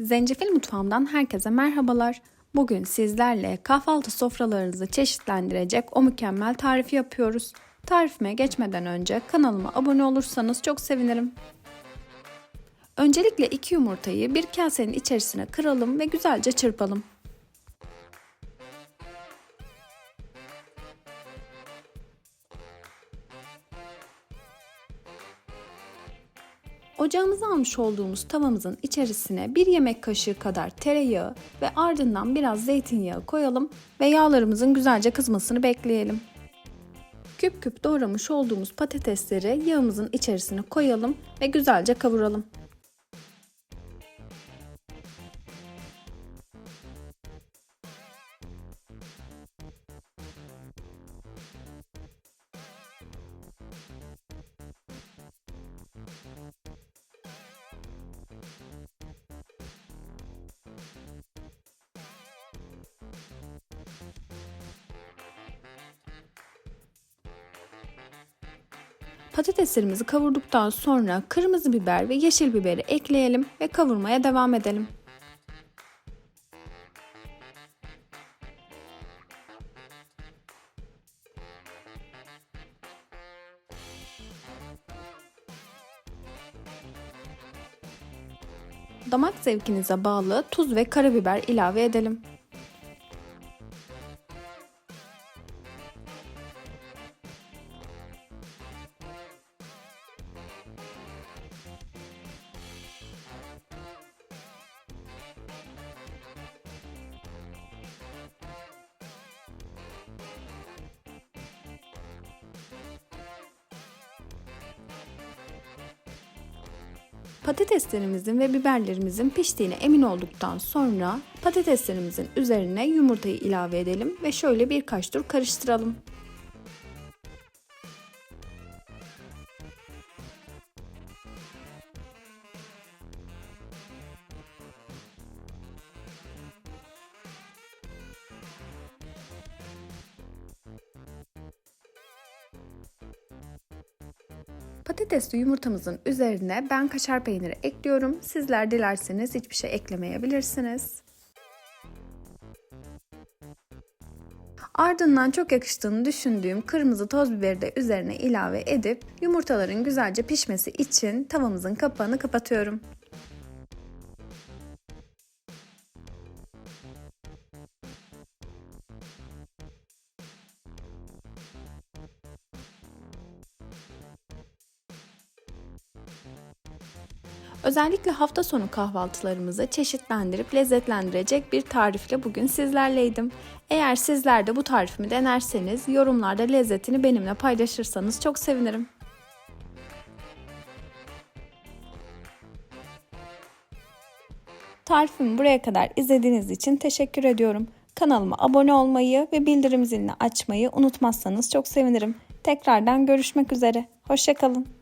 Zencefil mutfağımdan herkese merhabalar. Bugün sizlerle kahvaltı sofralarınızı çeşitlendirecek o mükemmel tarifi yapıyoruz. Tarifime geçmeden önce kanalıma abone olursanız çok sevinirim. Öncelikle iki yumurtayı bir kasenin içerisine kıralım ve güzelce çırpalım. Ocağımıza almış olduğumuz tavamızın içerisine bir yemek kaşığı kadar tereyağı ve ardından biraz zeytinyağı koyalım ve yağlarımızın güzelce kızmasını bekleyelim. Küp küp doğramış olduğumuz patatesleri yağımızın içerisine koyalım ve güzelce kavuralım. Patateslerimizi kavurduktan sonra kırmızı biber ve yeşil biberi ekleyelim ve kavurmaya devam edelim. Damak zevkinize bağlı tuz ve karabiber ilave edelim. Patateslerimizin ve biberlerimizin piştiğine emin olduktan sonra patateslerimizin üzerine yumurtayı ilave edelim ve şöyle birkaç tur karıştıralım. Patatesli yumurtamızın üzerine ben kaşar peyniri ekliyorum. Sizler dilerseniz hiçbir şey eklemeyebilirsiniz. Ardından çok yakıştığını düşündüğüm kırmızı toz biberi de üzerine ilave edip yumurtaların güzelce pişmesi için tavamızın kapağını kapatıyorum. Özellikle hafta sonu kahvaltılarımızı çeşitlendirip lezzetlendirecek bir tarifle bugün sizlerleydim. Eğer sizler de bu tarifimi denerseniz yorumlarda lezzetini benimle paylaşırsanız çok sevinirim. Tarifimi buraya kadar izlediğiniz için teşekkür ediyorum. Kanalıma abone olmayı ve bildirim zilini açmayı unutmazsanız çok sevinirim. Tekrardan görüşmek üzere. Hoşçakalın.